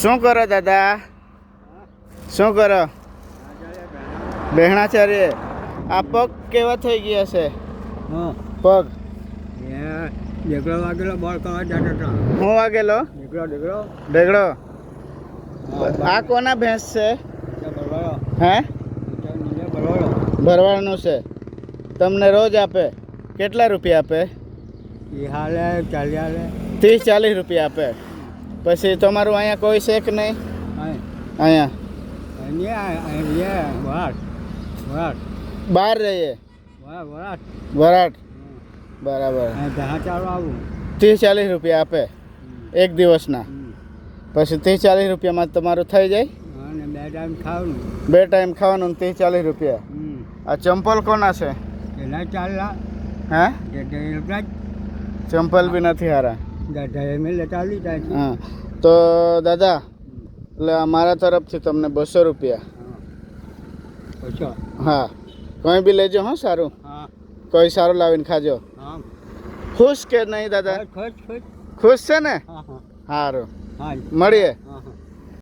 શું કરો દાદા? શું કરો? બહેણાચાર્ય આ પગ કેવા થઈ ગયા છે? પગ. દીકરો વાગેલો બોલ કરવા જતો હતો હું વાગેલો? ઢેગડો ઢેગડો ડેગડો આ કોના ભેંસ છે? હે? ભરવાનું છે. તમને રોજ આપે. કેટલા રૂપિયા આપે? હાલે ચાલી હાલે. ત્રીસ ચાલીસ રૂપિયા આપે. પછી તમારું અહીંયા કોઈ છે કે નહીં? અહીં. અહીંયા? બહાર રહીએ? વરાટ બરાબર. ત્રીસ ચાલીસ રૂપિયા આપે. એક દિવસના. પછી ત્રીસ ચાલીસ રૂપિયામાં તમારું થઈ જાય? બે ટાઈમ ખાવાનું. બે ટાઈમ ખાવાનું ત્રીસ ચાલીસ રૂપિયા. આ ચંપલ કોના છે? હે? ચંપલ બી નથી હારા. જ ગઢાએ મેં લેતા આવી હા. તો દાદા એટલે અમારા તરફથી તમને બસો રૂપિયા. હા. કંઈ બી લેજો હો સારું. હા. કોઈ સારું લાવીને ખાજો. હા. ખુશ કે નહીં દાદા? ખુશ છે ને? સારું હા. મળીએ.